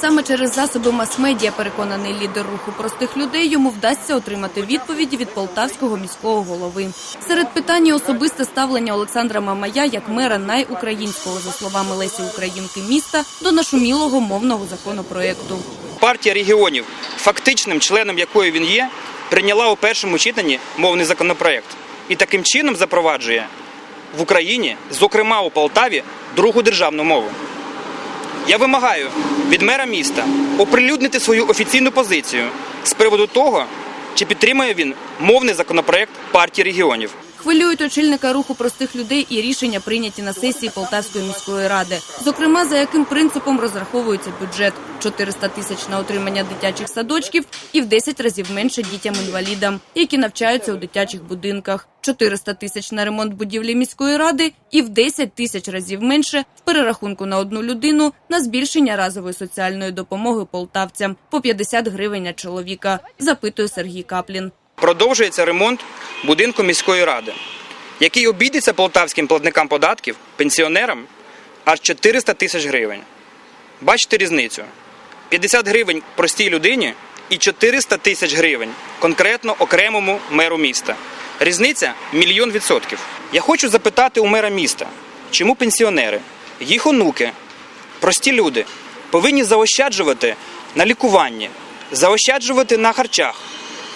Саме через засоби мас-медіа, переконаний лідер руху простих людей, йому вдасться отримати відповіді від полтавського міського голови. Серед питань особисте ставлення Олександра Мамая як мера найукраїнського, за словами Лесі Українки, міста до нашумілого мовного законопроекту. Партія регіонів, фактичним членом якої він є, прийняла у першому читанні мовний законопроект і таким чином запроваджує в Україні, зокрема у Полтаві, другу державну мову. Я вимагаю від мера міста оприлюднити свою офіційну позицію з приводу того, чи підтримує він мовний законопроект партії регіонів. Хвилюють очільника руху простих людей і рішення прийняті на сесії Полтавської міської ради. Зокрема, за яким принципом розраховується бюджет 400 тисяч на отримання дитячих садочків і в 10 разів менше дітям-інвалідам, які навчаються у дитячих будинках. 400 тисяч на ремонт будівлі міської ради і в 10 тисяч разів менше в перерахунку на одну людину на збільшення разової соціальної допомоги полтавцям по 50 гривень на чоловіка, запитує Сергій Каплін. Продовжується ремонт будинку міської ради, який обійдеться полтавським платникам податків, пенсіонерам аж 400 тисяч гривень. Бачите різницю? 50 гривень простій людині і 400 тисяч гривень конкретно окремому меру міста. Різниця мільйон відсотків. Я хочу запитати у мера міста, чому пенсіонери, їх онуки, прості люди повинні заощаджувати на лікуванні, заощаджувати на харчах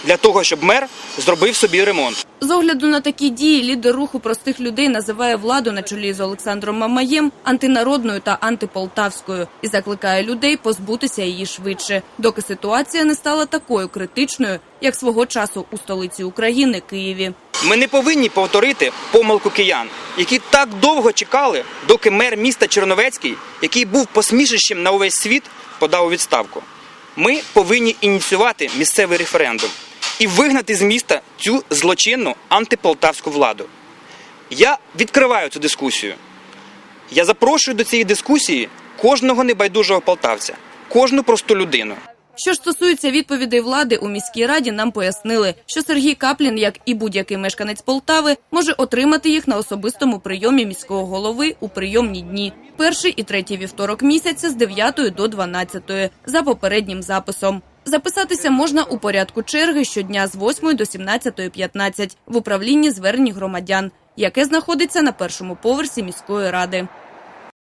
для того, щоб мер зробив собі ремонт. З огляду на такі дії лідер руху простих людей називає владу на чолі з Олександром Мамаєм антинародною та антиполтавською і закликає людей позбутися її швидше, доки ситуація не стала такою критичною, як свого часу у столиці України Києві. Ми не повинні повторити помилку киян, які так довго чекали, доки мер міста Черновецький, який був посмішищем на увесь світ, подав у відставку. Ми повинні ініціювати місцевий референдум і вигнати з міста цю злочинну антиполтавську владу. Я відкриваю цю дискусію. Я запрошую до цієї дискусії кожного небайдужого полтавця, кожну просту людину. Що ж стосується відповідей влади у міській раді, нам пояснили, що Сергій Каплін, як і будь-який мешканець Полтави, може отримати їх на особистому прийомі міського голови у прийомні дні. Перший і третій вівторок місяця з 9 до 12 за попереднім записом. Записатися можна у порядку черги щодня з 8 до 17.15 в управлінні звернень громадян, яке знаходиться на першому поверсі міської ради.